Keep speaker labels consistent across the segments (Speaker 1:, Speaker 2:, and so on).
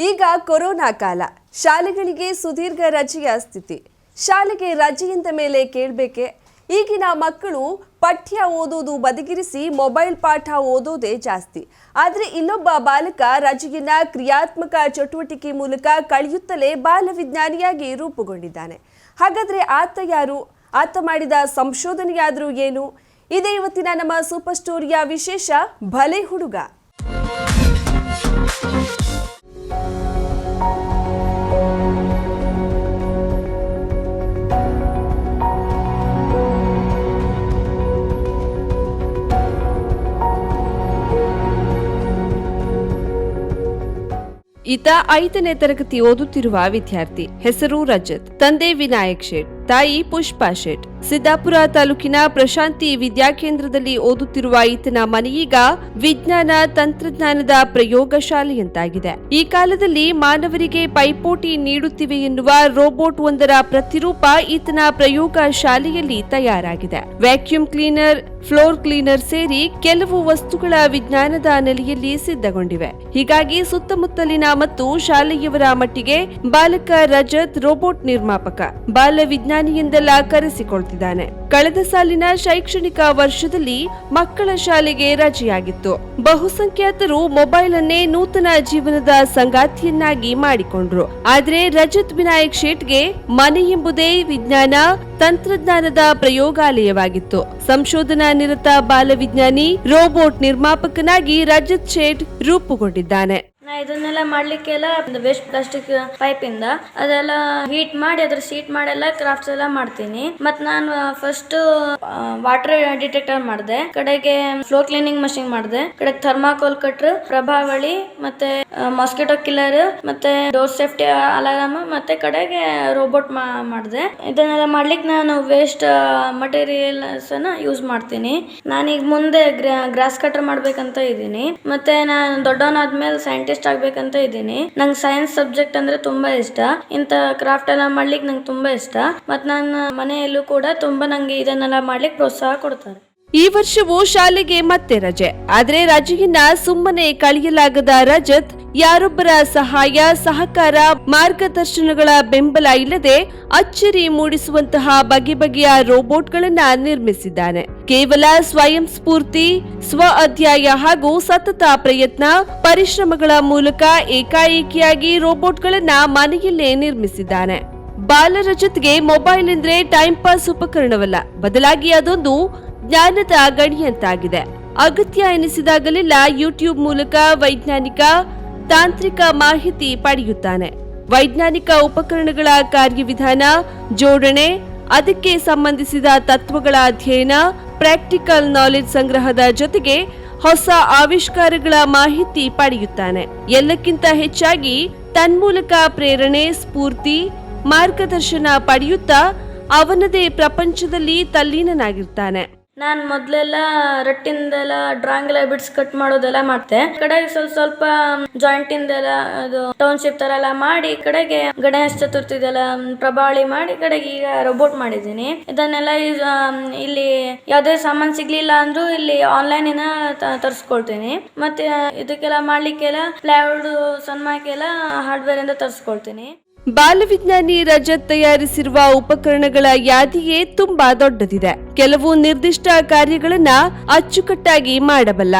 Speaker 1: ಈಗ ಕೊರೋನಾ ಕಾಲ. ಶಾಲೆಗಳಿಗೆ ಸುದೀರ್ಘ ರಜೆಯ ಸ್ಥಿತಿ. ಶಾಲೆಗೆ ರಜೆಯಿಂದ ಮೇಲೆ ಕೇಳಬೇಕೆ? ಈಗಿನ ಮಕ್ಕಳು ಪಠ್ಯ ಓದೋದು ಬದಿಗಿರಿಸಿ ಮೊಬೈಲ್ ಪಾಠ ಓದೋದೇ ಜಾಸ್ತಿ. ಆದರೆ ಇನ್ನೊಬ್ಬ ಬಾಲಕ ರಜೆಯನ್ನ ಕ್ರಿಯಾತ್ಮಕ ಚಟುವಟಿಕೆ ಮೂಲಕ ಕಳೆಯುತ್ತಲೇ ಬಾಲವಿಜ್ಞಾನಿಯಾಗಿ ರೂಪುಗೊಂಡಿದ್ದಾನೆ. ಹಾಗಾದರೆ ಆತ ಯಾರು? ಆತ ಮಾಡಿದ ಸಂಶೋಧನೆಯಾದರೂ ಏನು? ಇದೇ ಇವತ್ತಿನ ನಮ್ಮ ಸೂಪರ್ ಸ್ಟೋರಿಯ ವಿಶೇಷ ಭಲೆ ಹುಡುಗ. ಈತ ಐದನೇ ತರಗತಿ ಓದುತ್ತಿರುವ ವಿದ್ಯಾರ್ಥಿ ಹೆಸರು ರಜತ್. ತಂದೆ ವಿನಾಯಕ್ ಶೇಟ್ ತಾಯಿ ಪುಷ್ಪಾ ಶೆಟ್. ಸಿದ್ದಾಪುರ ತಾಲೂಕಿನ ಪ್ರಶಾಂತಿ ವಿದ್ಯಾಕೇಂದ್ರದಲ್ಲಿ ಓದುತ್ತಿರುವ ಈತನ ಮನೆಯೀಗ ವಿಜ್ಞಾನ ತಂತ್ರಜ್ಞಾನದ ಪ್ರಯೋಗಶಾಲೆಯಂತಾಗಿದೆ ಈ ಕಾಲದಲ್ಲಿ ಮಾನವರಿಗೆ ಪೈಪೋಟಿ ನೀಡುತ್ತಿವೆ ಎನ್ನುವ ರೋಬೋಟ್ ಒಂದರ ಪ್ರತಿರೂಪ ಈತನ ಪ್ರಯೋಗ ಶಾಲೆಯಲ್ಲಿ ತಯಾರಾಗಿದೆ. ವ್ಯಾಕ್ಯೂಮ್ ಕ್ಲೀನರ್, ಫ್ಲೋರ್ ಕ್ಲೀನರ್ ಸೇರಿ ಕೆಲವು ವಸ್ತುಗಳ ವಿಜ್ಞಾನದ ನೆಲೆಯಲ್ಲಿ ಸಿದ್ಧಗೊಂಡಿವೆ. ಹೀಗಾಗಿ ಸುತ್ತಮುತ್ತಲಿನ ಮತ್ತು ಶಾಲೆಯವರ ಮಟ್ಟಿಗೆ ಬಾಲಕ ರಜತ್ ರೋಬೋಟ್ ನಿರ್ಮಾಪಕ. ಬಾಲ ವಿಜ್ಞಾನಿ ಎಂದೆಲ್ಲ ಕರೆಸಿಕೊಳ್ತಿದ್ದಾನೆ. ಕಳೆದ ಸಾಲಿನ ಶೈಕ್ಷಣಿಕ ವರ್ಷದಲ್ಲಿ ಮಕ್ಕಳ ಶಾಲೆಗೆ ರಜೆಯಾಗಿತ್ತು. ಬಹುಸಂಖ್ಯಾತರು ಮೊಬೈಲ್ ಅನ್ನೇ ನೂತನ ಜೀವನದ ಸಂಗಾತಿಯನ್ನಾಗಿ ಮಾಡಿಕೊಂಡ್ರು. ಆದ್ರೆ ರಜತ್ ವಿನಾಯಕ್ ಶೇಟ್ಗೆ ಮನೆ ಎಂಬುದೇ ವಿಜ್ಞಾನ, ತಂತ್ರಜ್ಞಾನದ ಪ್ರಯೋಗಾಲಯವಾಗಿತ್ತು. ಸಂಶೋಧನಾ ನಿರತ ಬಾಲವಿಜ್ಞಾನಿ, ರೋಬೋಟ್ ನಿರ್ಮಾಪಕನಾಗಿ ರಜತ್ ಶೇಟ್ ರೂಪುಗೊಂಡಿದ್ದಾನೆ.
Speaker 2: ಇದನ್ನೆಲ್ಲ ಮಾಡ್ಲಿಕ್ಕೆಲ್ಲ ವೇಸ್ಟ್ ಪ್ಲಾಸ್ಟಿಕ್ ಪೈಪ್ ಇಂದ ಅದೆಲ್ಲ ಹೀಟ್ ಮಾಡಿ ಅದ್ರ ಶೀಟ್ ಮಾಡೆಲ್ಲ ಕ್ರಾಫ್ಟ್ಸ್ ಎಲ್ಲ ಮಾಡ್ತೀನಿ. ಮತ್ ನಾನು ಫಸ್ಟ್ ವಾಟರ್ ಡಿಟೆಕ್ಟರ್ ಮಾಡಿದೆ. ಕಡೆಗೆ ಫ್ಲೋ ಕ್ಲೀನಿಂಗ್ ಮಷಿನ್ ಮಾಡಿದೆ. ಕಡೆಗೆ ಥರ್ಮಾಕೋಲ್ ಕಟ್ರ್ ಪ್ರಭಾವಳಿ, ಮತ್ತೆ ಮಾಸ್ಕಿಟೋ ಕಿಲ್ಲರ್ ಮತ್ತೆ ಡೋರ್ ಸೇಫ್ಟಿ ಅಲಾರಾಮ್ ಮತ್ತೆ ಕಡೆಗೆ ರೋಬೋಟ್ ಮಾಡಿದೆ. ಇದನ್ನೆಲ್ಲ ಮಾಡ್ಲಿಕ್ಕೆ ನಾನು ವೇಸ್ಟ್ ಮಟೀರಿಯಲ್ಸ್ ಅನ್ನ ಯೂಸ್ ಮಾಡ್ತೀನಿ. ನಾನೀಗ ಮುಂದೆ ಗ್ರಾಸ್ ಕಟರ್ ಮಾಡ್ಬೇಕಂತ ಇದ್ದೀನಿ. ಮತ್ತೆ ನಾನು ದೊಡ್ಡವನಾದ್ಮೇಲೆ ಸೈಂಟಿಸ್ಟ್ ಆಗ್ಬೇಕಂತ ಇದ್ದೀನಿ. ನಂಗೆ ಸೈನ್ಸ್ ಸಬ್ಜೆಕ್ಟ್ ಅಂದ್ರೆ ತುಂಬಾ ಇಷ್ಟ. ಇಂತ ಕ್ರಾಫ್ಟ್ ಎಲ್ಲ ಮಾಡ್ಲಿಕ್ಕೆ ನಂಗೆ ತುಂಬಾ ಇಷ್ಟ. ಮತ್ ನನ್ನ ಮನೆಯಲ್ಲೂ ಕೂಡ ತುಂಬಾ ನಂಗೆ ಇದನ್ನೆಲ್ಲ ಮಾಡ್ಲಿಕ್ಕೆ ಪ್ರೋತ್ಸಾಹ ಕೊಡ್ತಾರೆ.
Speaker 1: ಈ ವರ್ಷವೂ ಶಾಲೆಗೆ ಮತ್ತೆ ರಜೆ. ಆದರೆ ರಜೆಯನ್ನ ಸುಮ್ಮನೆ ಕಳೆಯಲಾಗದ ರಜತ್ ಯಾರೊಬ್ಬರ ಸಹಾಯ, ಸಹಕಾರ, ಮಾರ್ಗದರ್ಶನಗಳ ಬೆಂಬಲ ಇಲ್ಲದೆ ಅಚ್ಚರಿ ಮೂಡಿಸುವಂತಹ ಬಗೆ ಬಗೆಯ ರೋಬೋಟ್ಗಳನ್ನ ನಿರ್ಮಿಸಿದ್ದಾನೆ. ಕೇವಲ ಸ್ವಯಂ ಸ್ಫೂರ್ತಿ, ಸ್ವ ಅಧ್ಯಾಯ ಹಾಗೂ ಸತತ ಪ್ರಯತ್ನ, ಪರಿಶ್ರಮಗಳ ಮೂಲಕ ಏಕಾಏಕಿಯಾಗಿ ರೋಬೋಟ್ಗಳನ್ನ ಮನೆಯಲ್ಲೇ ನಿರ್ಮಿಸಿದ್ದಾನೆ. ಬಾಲರಜತ್ಗೆ ಮೊಬೈಲ್ ಎಂದ್ರೆ ಟೈಮ್ ಪಾಸ್ ಉಪಕರಣವಲ್ಲ. ಬದಲಾಗಿ ಅದೊಂದು ಜ್ಞಾನದ ಗಣಿಯಂತಾಗಿದೆ. ಅಗತ್ಯ ಎನಿಸಿದಾಗಲೆಲ್ಲ ಯೂಟ್ಯೂಬ್ ಮೂಲಕ ವೈಜ್ಞಾನಿಕ, ತಾಂತ್ರಿಕ ಮಾಹಿತಿ ಪಡೆಯುತ್ತಾನೆ. ವೈಜ್ಞಾನಿಕ ಉಪಕರಣಗಳ ಕಾರ್ಯವಿಧಾನ, ಜೋಡಣೆ, ಅದಕ್ಕೆ ಸಂಬಂಧಿಸಿದ ತತ್ವಗಳ ಅಧ್ಯಯನ, ಪ್ರಾಕ್ಟಿಕಲ್ ನಾಲೆಜ್ ಸಂಗ್ರಹದ ಜೊತೆಗೆ ಹೊಸ ಆವಿಷ್ಕಾರಗಳ ಮಾಹಿತಿ ಪಡೆಯುತ್ತಾನೆ. ಎಲ್ಲಕ್ಕಿಂತ ಹೆಚ್ಚಾಗಿ ತನ್ಮೂಲಕ ಪ್ರೇರಣೆ, ಸ್ಫೂರ್ತಿ, ಮಾರ್ಗದರ್ಶನ ಪಡೆಯುತ್ತಾ ಅವನದೇ ಪ್ರಪಂಚದಲ್ಲಿ ತಲ್ಲೀನನಾಗಿರ್ತಾನೆ.
Speaker 2: ನಾನ್ ಮೊದಲೆಲ್ಲ ರಟ್ಟಿಂದೆಲ್ಲ ಡ್ರಾಯಿಂಗ್ ಎಲ್ಲ ಬಿಡ್ಸ್ ಕಟ್ ಮಾಡೋದೆಲ್ಲ ಮಾಡ್ತೆ. ಕಡೆಗೆ ಸ್ವಲ್ಪ ಸ್ವಲ್ಪ ಜಾಯಿಂಟ್ ಇಂದೆಲ್ಲ ಅದು ಟೌನ್ಶಿಪ್ ತರ ಎಲ್ಲ ಮಾಡಿ ಕಡೆಗೆ ಗಣೇಶ ಚತುರ್ಥಿದೆಲ್ಲ ಪ್ರಭಾವಳಿ ಮಾಡಿ ಕಡೆಗೆ ಈಗ ರೋಬೋಟ್ ಮಾಡಿದ್ದೀನಿ. ಇದನ್ನೆಲ್ಲ ಇಲ್ಲಿ ಯಾವ್ದೇ ಸಾಮಾನ್ ಸಿಗ್ಲಿಲ್ಲ ಅಂದ್ರೂ ಇಲ್ಲಿ ಆನ್ಲೈನಿನ ತರಿಸ್ಕೊಳ್ತೀನಿ. ಮತ್ತೆ ಇದಕ್ಕೆಲ್ಲ ಮಾಡ್ಲಿಕ್ಕೆಲ್ಲ ಪ್ಲೈವುಡ್ ಸನ್ಮಾಕೆಲ್ಲ ಹಾರ್ಡ್ವೇರ್ ಇಂದ ತರಿಸ್ಕೊಳ್ತೀನಿ.
Speaker 1: ಬಾಲವಿಜ್ಞಾನಿ ರಜತ್ ತಯಾರಿಸಿರುವ ಉಪಕರಣಗಳ ಯಾದಿಯೇ ತುಂಬಾ ದೊಡ್ಡದಿದೆ. ಕೆಲವು ನಿರ್ದಿಷ್ಟ ಕಾರ್ಯಗಳನ್ನ ಅಚ್ಚುಕಟ್ಟಾಗಿ ಮಾಡಬಲ್ಲ.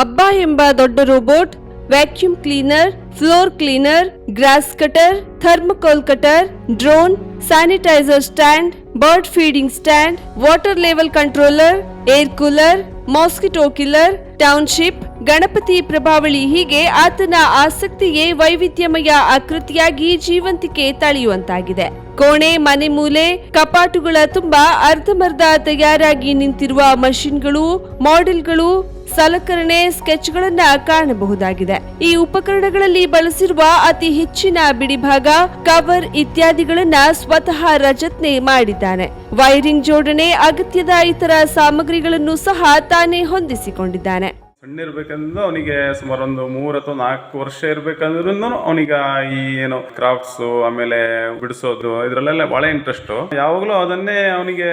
Speaker 1: ಅಬ್ಬಾ ಎಂಬ ದೊಡ್ಡ robot, vacuum cleaner, floor cleaner, grass cutter, thermocol cutter, drone, sanitiser stand, bird feeding stand, water level controller, air cooler, mosquito killer, township Ganapati ಪ್ರಭಾವಳಿ ಹೀಗೆ ಆತನ ಆಸಕ್ತಿಯೇ ವೈವಿಧ್ಯಮಯ ಆಕೃತಿಯಾಗಿ ಜೀವಂತಿಕೆ ತಳೆಯುವಂತಾಗಿದೆ. ಕೋಣೆ, ಮನೆ ಮೂಲೆ, ಕಪಾಟುಗಳ ತುಂಬಾ ಅರ್ಧಮರ್ಧ ತಯಾರಾಗಿ ನಿಂತಿರುವ ಮಷಿನ್ಗಳು, ಮಾಡೆಲ್ಗಳು, ಸಲಕರಣೆ ಸ್ಕೆಚ್ಗಳನ್ನ ಕಾಣಬಹುದಾಗಿದೆ. ಈ ಉಪಕರಣಗಳಲ್ಲಿ ಬಳಸಿರುವ ಅತಿ ಹೆಚ್ಚಿನ ಬಿಡಿಭಾಗ, ಕವರ್ ಇತ್ಯಾದಿಗಳನ್ನ ಸ್ವತಃ ರಜತ್ನೆ ಮಾಡಿದ್ದಾನೆ. ವೈರಿಂಗ್ ಜೋಡಣೆ, ಅಗತ್ಯದ ಇತರ ಸಾಮಗ್ರಿಗಳನ್ನು ಸಹ ತಾನೇ ಹೊಂದಿಸಿಕೊಂಡಿದ್ದಾನೆ.
Speaker 3: ಸಣ್ಣಿರ್ಬೇಕಂದ್ರೆ ಅವನಿಗೆ ಸುಮಾರು ಒಂದು ಮೂರು ಅಥವಾ ನಾಲ್ಕು ವರ್ಷ ಇರ್ಬೇಕಂದ್ರೂ ಅವನಿಗ ಈ ಏನು ಕ್ರಾಫ್ಟ್ಸ್ ಆಮೇಲೆ ಬಿಡಿಸೋದು, ಇದ್ರಲ್ಲೆಲ್ಲ ಬಹಳ ಇಂಟ್ರೆಸ್ಟ್ ಯಾವಾಗಲೂ ಅದನ್ನೇ ಅವನಿಗೆ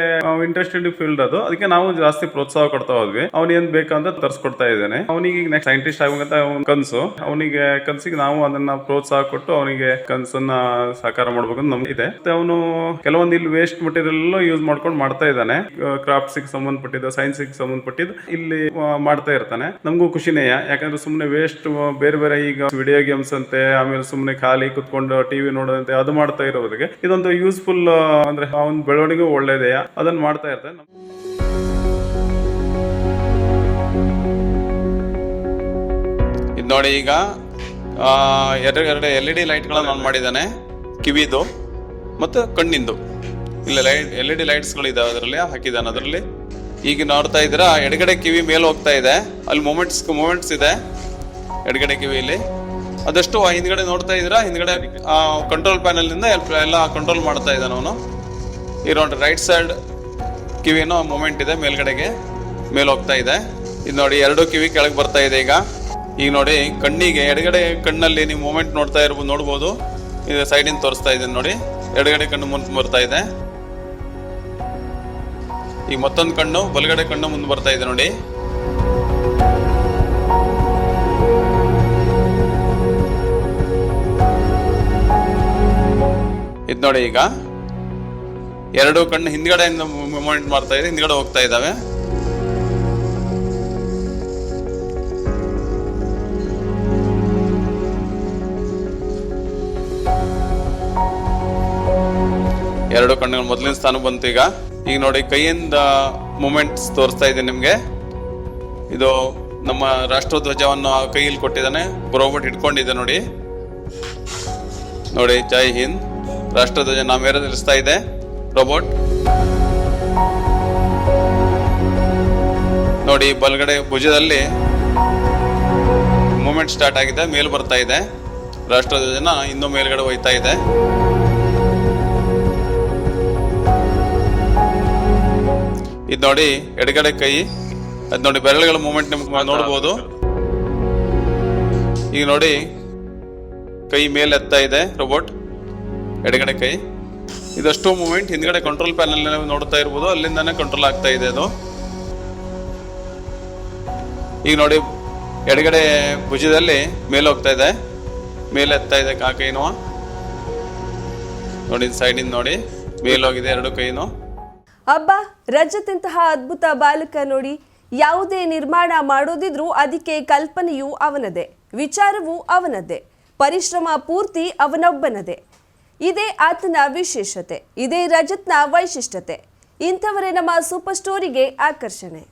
Speaker 3: ಇಂಟ್ರೆಸ್ಟೆಡ್ ಫೀಲ್ಡ್ ಅದು. ಅದಕ್ಕೆ ನಾವು ಜಾಸ್ತಿ ಪ್ರೋತ್ಸಾಹ ಕೊಡ್ತಾ ಹೋದ್ವಿ. ಅವನೇನ್ ಬೇಕಂತ ತರ್ಸ್ಕೊಡ್ತಾ ಇದ್ದೇನೆ. ಅವನಿಗೆ ನೆಕ್ಸ್ಟ್ ಸೈಂಟಿಸ್ಟ್ ಆಗುವಂತ ಕನ್ಸು. ಅವನಿಗೆ ಕನ್ಸಿಗೆ ನಾವು ಅದನ್ನ ಪ್ರೋತ್ಸಾಹ ಕೊಟ್ಟು ಅವನಿಗೆ ಕನ್ಸನ್ನ ಸಾಕಾರ ಮಾಡ್ಬೇಕಂತ ನಮ್ಗೆ ಇದೆ. ಮತ್ತೆ ಅವನು ಕೆಲವೊಂದು ಇಲ್ಲಿ ವೇಸ್ಟ್ ಮಟೀರಿಯಲ್ ಯೂಸ್ ಮಾಡ್ಕೊಂಡು ಮಾಡ್ತಾ ಇದ್ದಾನೆ. ಕ್ರಾಫ್ಟ್ಸ್ ಸಂಬಂಧಪಟ್ಟಿದ್ದು ಸೈನ್ಸ್ ಸಂಬಂಧಪಟ್ಟಿದ್ದು. ಇಲ್ಲಿ ಮಾಡ್ತಾ ಇರ್ತಾನೆ. ನಮಗೂ ಖುಷಿನೇ ಯಾಕಂದ್ರೆ ಸುಮ್ಮನೆ ವೇಸ್ಟ್ ಬೇರೆ ಬೇರೆ ಈಗ ವಿಡಿಯೋ ಗೇಮ್ಸ್ ಅಂತೆ ಆಮೇಲೆ ಸುಮ್ಮನೆ ಖಾಲಿ ಕುತ್ಕೊಂಡು ಟಿವಿ ನೋಡೋದಂತೆ ಅದು ಮಾಡ್ತಾ ಇರೋರಿಗೆ ಇದೊಂದು ಯೂಸ್ಫುಲ್ ಅಂದ್ರೆ ಒಂದು ಬೆಳವಣಿಗೆ ಒಳ್ಳೇದೇ ಅದನ್ನ ಮಾಡ್ತಾ ಇರ್ತಾನೆ.
Speaker 4: ಇದು ನೋಡಿ ಈಗ ಆ, ಎರಡು ಎರಡು ಎಲ್ ಇ ಡಿ ಲೈಟ್ಗಳನ್ನು ಆನ್ ಮಾಡಿದ್ದಾನೆ ಕಿವಿದು ಮತ್ತು ಕಣ್ಣಿಂದು. ಇಲ್ಲ ಲೈಟ್ ಎಲ್ ಇ ಡಿ ಲೈಟ್ಸ್ಗಳಿದ್ದಾವೆ ಅದರಲ್ಲಿ ಹಾಕಿದ್ದಾನೆ ಅದರಲ್ಲಿ. ಈಗ ನೋಡ್ತಾ ಇದ್ದೀರಾ? ಎಡಗಡೆ ಕಿವಿ ಮೇಲೆ ಹೋಗ್ತಾ ಇದೆ. ಅಲ್ಲಿ ಮೂಮೆಂಟ್ಸ್ ಮೂಮೆಂಟ್ಸ್ ಇದೆ. ಎಡಗಡೆ ಕಿವಿಯಲ್ಲಿ ಅದಷ್ಟು ಹಿಂದ್ಗಡೆ ನೋಡ್ತಾ ಇದ್ದೀರಾ? ಹಿಂದ್ಗಡೆ ಕಂಟ್ರೋಲ್ ಪ್ಯಾನಲ್ನಿಂದ ಎಲ್ಲ ಕಂಟ್ರೋಲ್ ಮಾಡ್ತಾ ಇದ್ದಾನೆ ಅವನು. ನೋಡಿ ರೈಟ್ ಸೈಡ್ ಕಿವಿನೋ ಮೂಮೆಂಟ್ ಇದೆ ಮೇಲ್ಗಡೆಗೆ. ಮೇಲೆ ಹೋಗ್ತಾ ಇದೆ. ಇದು ನೋಡಿ, ಎರಡು ಕಿವಿ ಕೆಳಗೆ ಬರ್ತಾ ಇದೆ ಈಗ. ಈಗ ನೋಡಿ, ಕಣ್ಣಿಗೆ, ಎಡಗಡೆ ಕಣ್ಣಲ್ಲಿ ನೀವು ಮೂಮೆಂಟ್ ನೋಡ್ತಾ ಇರ್ಬೋದು ನೋಡ್ಬೋದು. ಇದು ಸೈಡಿಂದ ತೋರಿಸ್ತಾ ಇದ್ದೀನಿ ನೋಡಿ. ಎಡಗಡೆ ಕಣ್ಣು ಮುಂದೆ ಬರ್ತಾ ಇದೆ. ಈಗ ಮತ್ತೊಂದು ಕಣ್ಣು, ಬಲಗಡೆ ಕಣ್ಣು ಮುಂದೆ ಬರ್ತಾ ಇದೆ ನೋಡಿ. ಇದು ನೋಡಿ ಈಗ. ಎರಡು ಕಣ್ಣು ಹಿಂದ್ಗಡೆಯಿಂದ ಮೂವ್ಮೆಂಟ್ ಮಾಡ್ತಾ ಇದೆ, ಹಿಂದ್ಗಡೆ ಹೋಗ್ತಾ ಇದ್ದಾವೆ ಎರಡು ಕಣ್ಣುಗಳು ಮೊದಲಿನ ಸ್ಥಾನ ಬಂತು ಈಗ. ಈಗ ನೋಡಿ, ಕೈಯಿಂದ ಮೂಮೆಂಟ್ಸ್ ತೋರಿಸ್ತಾ ಇದೆ ನಿಮಗೆ. ಇದು ನಮ್ಮ ರಾಷ್ಟ್ರಧ್ವಜವನ್ನು ಕೈಯಲ್ಲಿ ಕೊಟ್ಟಿದ್ದಾನೆ. ರೋಬೋಟ್ ಹಿಡ್ಕೊಂಡಿದೆ ನೋಡಿ. ನೋಡಿ, ಜೈ ಹಿಂದ್. ರಾಷ್ಟ್ರಧ್ವಜ ನಾವೇರ ನಿಲ್ಲಿಸ್ತಾ ಇದೆ. ರೋಬೋಟ್ ನೋಡಿ, ಬಲಗಡೆ ಭುಜದಲ್ಲಿ ಮೂಮೆಂಟ್ ಸ್ಟಾರ್ಟ್ ಆಗಿದೆ. ಮೇಲ್ ಬರ್ತಾ ಇದೆ. ರಾಷ್ಟ್ರಧ್ವಜನ ಇನ್ನೂ ಮೇಲ್ಗಡೆ ಹೋಯ್ತಾ ಇದೆ. ಇದು ನೋಡಿ ಎಡಗಡೆ ಕೈ ಅದ್ ನೋಡಿ ಬೆರಳುಗಳ ಮೂಮೆಂಟ್ ನಿಮ್ಗೆ ನೋಡ್ಬೋದು. ಈಗ ನೋಡಿ ಕೈ ಮೇಲೆ ಎತ್ತಾ ಇದೆ ರೋಬೋಟ್ ಎಡಗಡೆ ಕೈ. ಇದಷ್ಟು ಮೂಮೆಂಟ್ ಹಿಂದ್ಗಡೆ ಕಂಟ್ರೋಲ್ ಪ್ಯಾನಲ್ ನೋಡ್ತಾ ಇರ್ಬೋದು ಅಲ್ಲಿಂದಾನೇ ಕಂಟ್ರೋಲ್ ಆಗ್ತಾ ಇದೆ ಅದು. ಈಗ ನೋಡಿ ಎಡಗಡೆ ಭುಜದಲ್ಲಿ ಮೇಲೆ ಹೋಗ್ತಾ ಇದೆ. ಮೇಲೆ ಎತ್ತಾ ಇದೆ ಕೈನೋ ನೋಡಿ ಸೈಡಿಂದ ನೋಡಿ ಮೇಲೋಗಿದೆ ಎರಡು ಕೈನೂ.
Speaker 5: ಅಬ್ಬಾ ರಜತ್ ಇಂತಹ ಅದ್ಭುತ ಬಾಲಕ ನೋಡಿ ಯಾವುದೇ ನಿರ್ಮಾಣ ಮಾಡೋದಿದ್ರೂ ಅದಕ್ಕೆ ಕಲ್ಪನೆಯೂ ಅವನದೇ, ವಿಚಾರವೂ ಅವನದೇ, ಪರಿಶ್ರಮ ಪೂರ್ತಿ ಅವನೊಬ್ಬನದೇ. ಇದೇ ಆತನ ವಿಶೇಷತೆ, ಇದೇ ರಜತ್ನ ವೈಶಿಷ್ಟ್ಯತೆ. ಇಂಥವರೇ ನಮ್ಮ ಸೂಪರ್ ಸ್ಟೋರಿಗೆ ಆಕರ್ಷಣೆ.